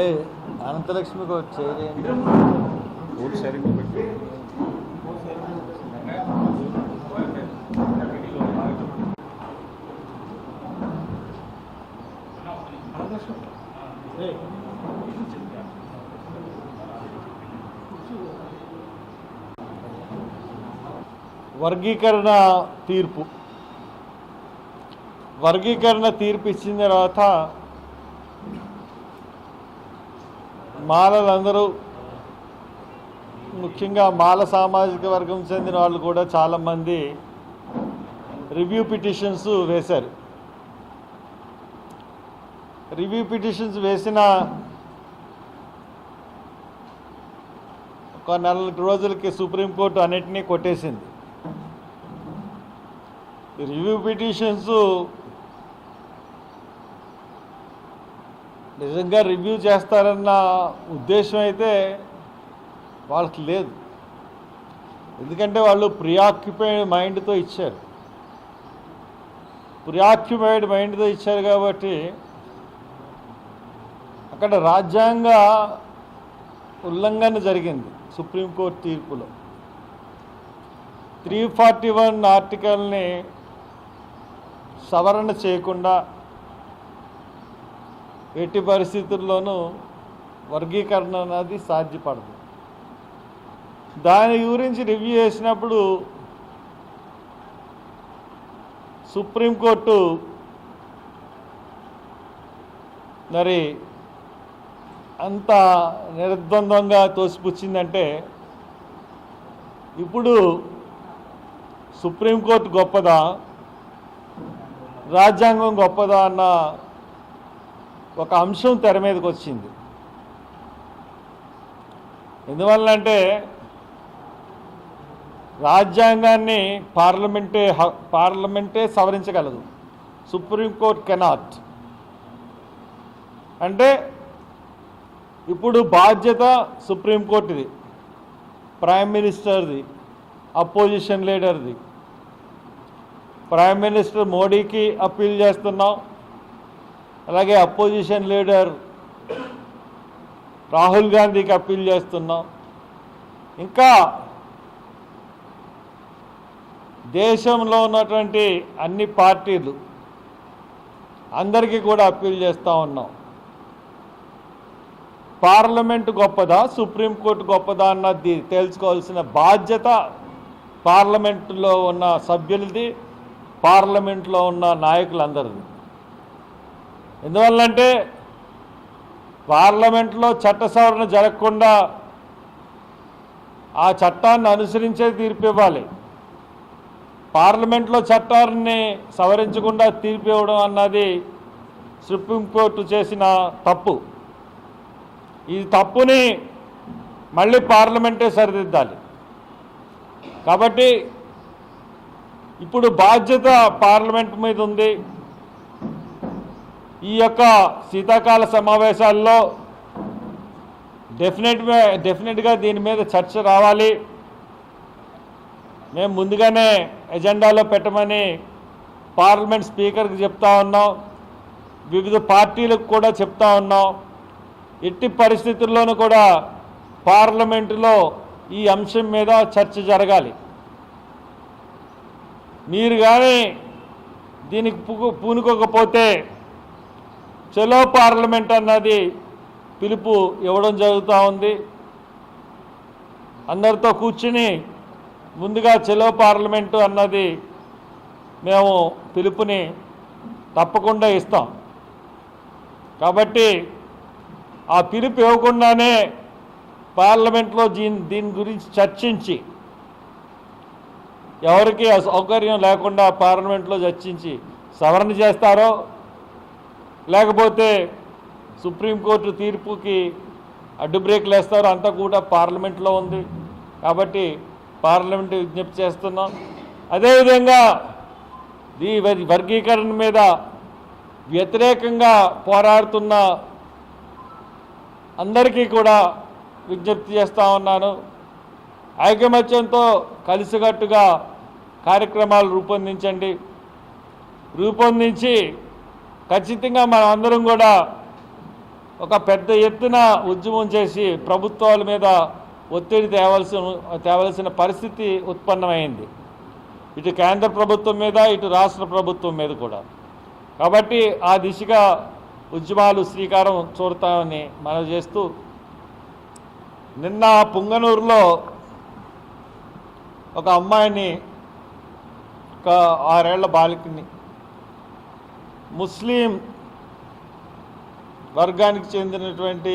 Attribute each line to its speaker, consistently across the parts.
Speaker 1: ఏ అనంతలక్ష్మికి ఒక చేయండి
Speaker 2: vote sharing పెట్టి
Speaker 1: వర్గీకరణ తీర్పు. వర్గీకరణ తీర్పు ఇచ్చిన తర్వాత మాలలందరూ ముఖ్యంగా మాల సామాజిక వర్గం చెందిన వాళ్ళు కూడా చాలామంది రివ్యూ పిటిషన్స్ వేశారు. రివ్యూ పిటిషన్స్ వేసిన ఒక నెల రోజులకి సుప్రీంకోర్టు అన్నిటినీ కొట్టేసింది. రివ్యూ పిటిషన్స్ నిజంగా రివ్యూ చేస్తారన్న ఉద్దేశం అయితే వాళ్ళకి లేదు. ఎందుకంటే వాళ్ళు ప్రియాక్యుపైడ్ మైండ్తో ఇచ్చారు. ప్రియాక్యుపైడ్ మైండ్తో ఇచ్చారు కాబట్టి అక్కడ రాజ్యాంగ ఉల్లంఘన జరిగింది సుప్రీంకోర్టు తీర్పులో. త్రీ ఫార్టీ వన్ ఆర్టికల్ని సవరణ చేయకుండా ఎట్టి పరిస్థితుల్లోనూ వర్గీకరణ అనేది సాధ్యపడదు. దాని గురించి రివ్యూ చేసినప్పుడు సుప్రీంకోర్టు మరి అంత నిర్ద్వందంగా తోసిపుచ్చిందంటే ఇప్పుడు సుప్రీంకోర్టు గొప్పదా? రాజ్యాంగం గొప్పదా అన్న ఒక అంశం తెర మీదకి వచ్చింది. ఎందువల్ల అంటే రాజ్యాంగాన్ని పార్లమెంటే పార్లమెంటే సవరించగలదు. Supreme court cannot. అంటే ఇప్పుడు బాధ్యత సుప్రీంకోర్టుది ప్రైమ్ మినిస్టర్ది అపోజిషన్ లీడర్ది. ప్రైమ్ మినిస్టర్ మోడీకి అప్పీల్ చేస్తున్నాం. అలాగే అపోజిషన్ లీడర్ రాహుల్ గాంధీకి అప్పీల్ చేస్తున్నాం. ఇంకా దేశంలో ఉన్నటువంటి అన్ని పార్టీలు అందరికీ కూడా అప్పీల్ చేస్తూ ఉన్నాం. పార్లమెంట్ గొప్పదా సుప్రీంకోర్టు గొప్పదా అన్నది తెలుసుకోవాల్సిన బాధ్యత పార్లమెంటులో ఉన్న సభ్యులది పార్లమెంట్లో ఉన్న నాయకులందరిది. ఎందువల్లంటే పార్లమెంట్లో చట్ట సవరణ జరగకుండా ఆ చట్టాన్ని అనుసరించే తీర్పు ఇవ్వాలి. పార్లమెంట్లో చట్టాన్ని సవరించకుండా తీర్పు ఇవ్వడం అన్నది సుప్రీంకోర్టు చేసిన తప్పు. ఈ తప్పుని మళ్ళీ పార్లమెంటే సరిదిద్దాలి. కాబట్టి ఇప్పుడు బాధ్యత పార్లమెంట్ మీద ఉంది. ఈ యొక్క శీతాకాల సమావేశాల్లో డెఫినెట్ డెఫినెట్గా దీని మీద చర్చ రావాలి. మేము ముందుగానే ఎజెండాలో పెట్టమని పార్లమెంట్ స్పీకర్కి చెప్తా ఉన్నాం. వివిధ పార్టీలకు కూడా చెప్తా ఉన్నాం. ఎట్టి పరిస్థితుల్లోనూ కూడా పార్లమెంటులో ఈ అంశం మీద చర్చ జరగాలి. మీరు కానీ దీనికి పూ- పూనుకోకపోతే చలో పార్లమెంట్ అన్నది పిలుపు ఇవ్వడం జరుగుతూ ఉంది. అందరితో కూర్చుని ముందుగా చలో పార్లమెంటు అన్నది మేము పిలుపుని తప్పకుండా ఇస్తాం. కాబట్టి ఆ పిలుపు ఇవ్వకుండానే పార్లమెంట్లో దీని దీని గురించి చర్చించి ఎవరికి అసౌకర్యం లేకుండా పార్లమెంట్లో చర్చించి సవరణ చేస్తారో లేకపోతే సుప్రీంకోర్టు తీర్పుకి అడ్డు బ్రేక్లు వేస్తారో అంతా కూడా పార్లమెంట్లో ఉంది. కాబట్టి పార్లమెంట్ విజ్ఞప్తి చేస్తున్నాం. అదేవిధంగా ఈ వర్గీకరణ మీద వ్యతిరేకంగా పోరాడుతున్న అందరికీ కూడా విజ్ఞప్తి చేస్తూ ఉన్నాను. ఐకమత్యంతో కలిసికట్టుగా కార్యక్రమాలు రూపొందించండి. రూపొందించి ఖచ్చితంగా మనం అందరం కూడా ఒక పెద్ద ఎత్తున ఉద్యమం చేసి ప్రభుత్వాల మీద ఒత్తిడి తేవలసిన తేవలసిన పరిస్థితి ఉత్పన్నమైంది. ఇటు కేంద్ర ప్రభుత్వం మీద ఇటు రాష్ట్ర ప్రభుత్వం మీద కూడా. కాబట్టి ఆ దిశగా ఉద్యమాలు శ్రీకారం చూడతామని మనం చేస్తూ నిన్న పుంగనూరులో ఒక అమ్మాయిని ఒక ఆరేళ్ళ బాలికని ముస్లిం వర్గానికి చెందినటువంటి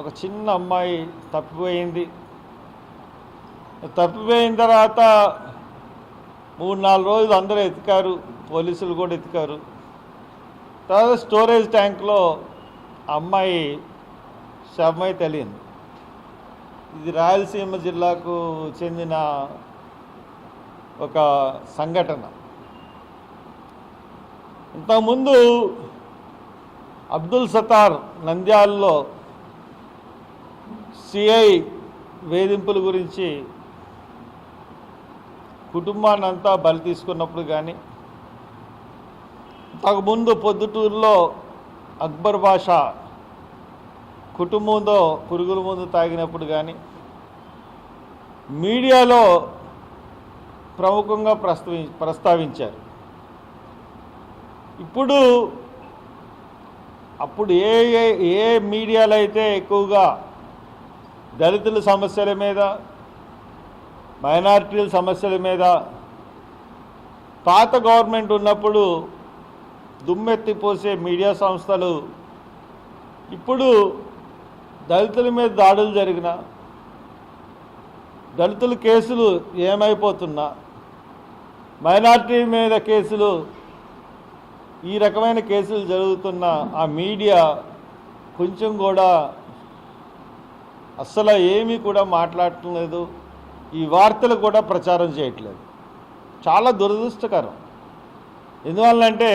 Speaker 1: ఒక చిన్న అమ్మాయి తప్పిపోయింది. తప్పిపోయిన తర్వాత మూడు నాలుగు రోజులు అందరూ ఎతికారు పోలీసులు కూడా ఎతికారు. తర్వాత స్టోరేజ్ ట్యాంక్లో అమ్మాయి శవమై తెలియంది ఇది రాయలసీమ జిల్లాకు చెందిన ఒక సంఘటన. ఇంతకుముందు అబ్దుల్ సతార్ నంద్యాలలో సిఐ వేధింపుల గురించి కుటుంబాన్ని అంతా బలి తీసుకున్నప్పుడు కానీ ఇంతకుముందు పొద్దుటూరులో అక్బర్ భాష కుటుంబంతో పురుగుల ముందు తాగినప్పుడు కానీ మీడియాలో ప్రముఖంగా ప్రస్తావించారు. ఇప్పుడు అప్పుడు ఏ ఏ- ఏ మీడియాలో అయితే ఎక్కువగా దళితుల సమస్యల మీద మైనారిటీల సమస్యల మీద పాత గవర్నమెంట్ ఉన్నప్పుడు దుమ్మెత్తిపోసే మీడియా సంస్థలు ఇప్పుడు దళితుల మీద దాడులు జరిగిన దళితుల కేసులు ఏమైపోతున్నా మైనారిటీ మీద కేసులు ఈ రకమైన కేసులు జరుగుతున్న ఆ మీడియా కొంచెం కూడా అస్సలు ఏమీ కూడా మాట్లాడటం లేదు. ఈ వార్తలు కూడా ప్రచారం చేయట్లేదు. చాలా దురదృష్టకరం. ఎందువల్లంటే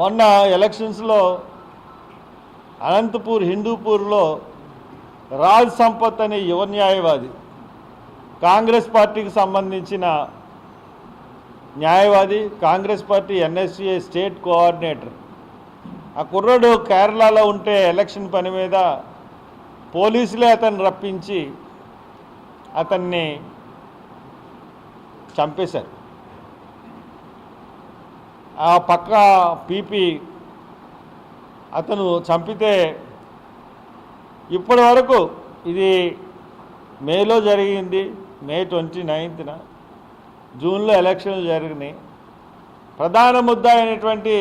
Speaker 1: మొన్న ఎలక్షన్స్లో అనంతపూర్ హిందూపూర్లో రాజ్ సంపత్ అనే యువ న్యాయవాది కాంగ్రెస్ పార్టీకి సంబంధించిన న్యాయవాది Congress party N S C A state coordinator. ఆ కుర్రాడు కేరళలో ఉంటే ఎలక్షన్ పని మీద పోలీసులే అతన్ని రప్పించి అతన్ని చంపేశారు. ఆ పక్క పీపీ అతను చంపితే ఇప్పటి వరకు ఇది మేలో జరిగింది మే ట్వంటీ నైన్త్న జూన్లో ఎలక్షన్లు జరిగినాయి. ప్రధాన ముద్ద అయినటువంటి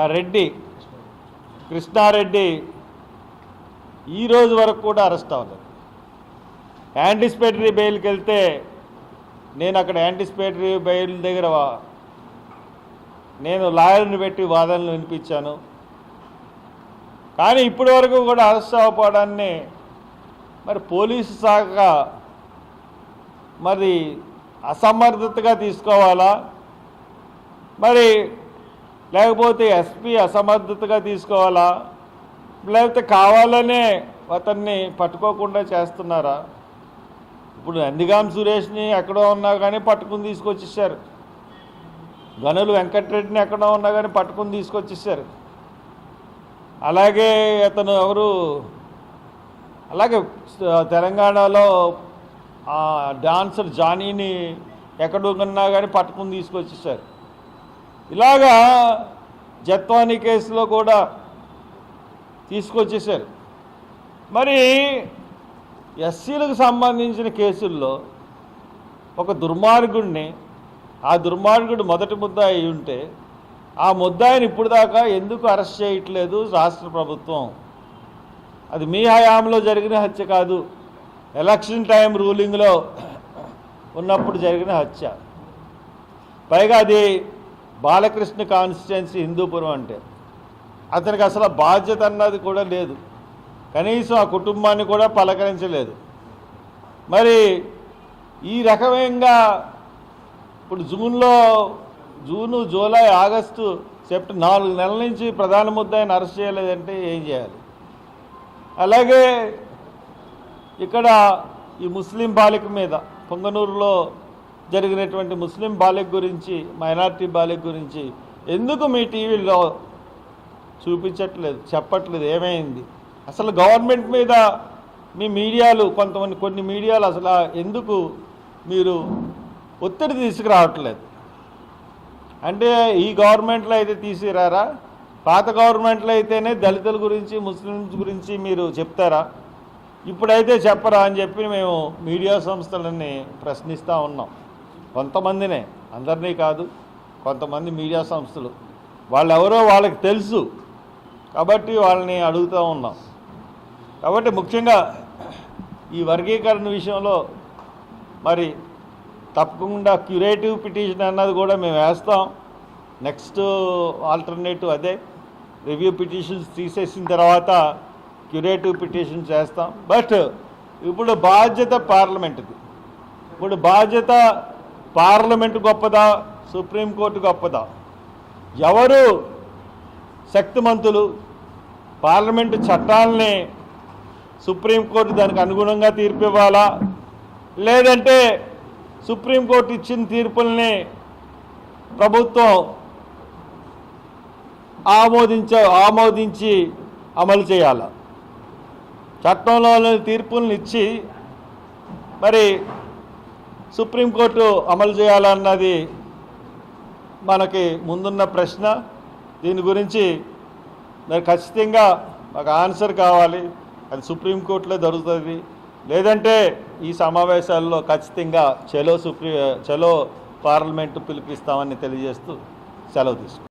Speaker 1: ఆ రెడ్డి కృష్ణారెడ్డి ఈ రోజు వరకు కూడా అరెస్ట్ అవ్వలేదు. యాంటిసిపేటరీ బెయిల్కి వెళ్తే నేను అక్కడ యాంటిసిపేటరీ బెయిల్ దగ్గర నేను లాయర్ని పెట్టి వాదనలు వినిపించాను. కానీ ఇప్పటి వరకు కూడా అరెస్ట్ అవ్వకపోవడాన్ని మరి పోలీసు శాఖ మరి అసమర్థతగా తీసుకోవాలా? మరి లేకపోతే ఎస్పీ అసమర్థతగా తీసుకోవాలా? లేకపోతే కావాలనే అతన్ని పట్టుకోకుండా చేస్తున్నారా? ఇప్పుడు నందిగాం సురేష్ని ఎక్కడో ఉన్నా కానీ పట్టుకుని తీసుకొచ్చేసారు గనులు వెంకటరెడ్డిని ఎక్కడో ఉన్నా కానీ పట్టుకుని తీసుకొచ్చేసారు అలాగే అతను ఎవరు? అలాగే తెలంగాణలో డాన్సర్ జానీని ఎక్కడున్నా కానీ పట్టుకుని తీసుకొచ్చేసారు. ఇలాగా జత్వానీ కేసులో కూడా తీసుకొచ్చేసారు. మరి ఎస్సీలకు సంబంధించిన కేసుల్లో ఒక దుర్మార్గుడిని ఆ దుర్మార్గుడు మొదటి ముద్ద అయి ఉంటే ఆ ముద్దాయిని ఇప్పుడు దాకా ఎందుకు అరెస్ట్ చేయట్లేదు రాష్ట్ర ప్రభుత్వం? అది మీ హయాంలో జరిగిన హత్య కాదు. ఎలక్షన్ టైం రూలింగ్లో ఉన్నప్పుడు జరిగిన హత్య. పైగా అది బాలకృష్ణ కాన్స్టిట్యున్సీ హిందూపురం అంటే. అతనికి అసలు బాధ్యత అన్నది కూడా లేదు. కనీసం ఆ కుటుంబాన్ని కూడా పలకరించలేదు. మరి ఈ రకమైన ఇప్పుడు జూన్లో జూను జూలై ఆగస్టు సెప్టెంబర్ నాలుగు నెలల నుంచి ప్రధాన ముద్దాయిని అరెస్ట్ చేయలేదంటే ఏం చేయాలి? అలాగే ఇక్కడ ఈ ముస్లిం బాలిక మీద పొంగనూరులో జరిగినటువంటి ముస్లిం బాలిక గురించి మైనార్టీ బాలిక గురించి ఎందుకు మీ టీవీలో చూపించట్లేదు చెప్పట్లేదు ఏమైంది? అసలు గవర్నమెంట్ మీద మీ మీడియాలు కొంతమంది కొన్ని మీడియాలు అసలు ఎందుకు మీరు ఒత్తిడి తీసుకురావట్లేదు? అంటే ఈ గవర్నమెంట్లో అయితే తీసుకురారా పాత గవర్నమెంట్లో అయితేనే దళితుల గురించి ముస్లిమ్స్ గురించి మీరు చెప్తారా? ఇప్పుడైతే చెప్పరా అని చెప్పి మేము మీడియా సంస్థలన్నీ ప్రశ్నిస్తూ ఉన్నాం. కొంతమందినే అందరినీ కాదు కొంతమంది మీడియా సంస్థలు. వాళ్ళెవరో వాళ్ళకి తెలుసు కాబట్టి వాళ్ళని అడుగుతూ ఉన్నాం. కాబట్టి ముఖ్యంగా ఈ వర్గీకరణ విషయంలో మరి తప్పకుండా క్యూరేటివ్ పిటిషన్ అన్నది కూడా మేము వేస్తాం. నెక్స్ట్ ఆల్టర్నేటివ్ అదే రివ్యూ పిటిషన్స్ తీసేసిన తర్వాత క్యూరేటివ్ పిటిషన్ చేస్తాం. బట్ ఇప్పుడు బాధ్యత పార్లమెంటుది. ఇప్పుడు బాధ్యత పార్లమెంట్ గొప్పదా? సుప్రీంకోర్టు గొప్పదా? ఎవరు శక్తిమంతులు? పార్లమెంటు చట్టాలని సుప్రీంకోర్టు దానికి అనుగుణంగా తీర్పు ఇవ్వాలా లేదంటే సుప్రీంకోర్టు ఇచ్చిన తీర్పుల్ని ప్రభుత్వం ఆమోదించ ఆమోదించి అమలు చేయాలా? చట్టంలో తీర్పులను ఇచ్చి మరి సుప్రీంకోర్టు అమలు చేయాలన్నది మనకి ముందున్న ప్రశ్న. దీని గురించి మరి ఖచ్చితంగా మాకు ఆన్సర్ కావాలి. అది సుప్రీంకోర్టులో దొరుకుతుంది లేదంటే ఈ సమావేశాల్లో ఖచ్చితంగా చలో సుప్రీ చలో పార్లమెంటు పిలిపిస్తామని తెలియజేస్తూ సెలవు తీసుకుంటాం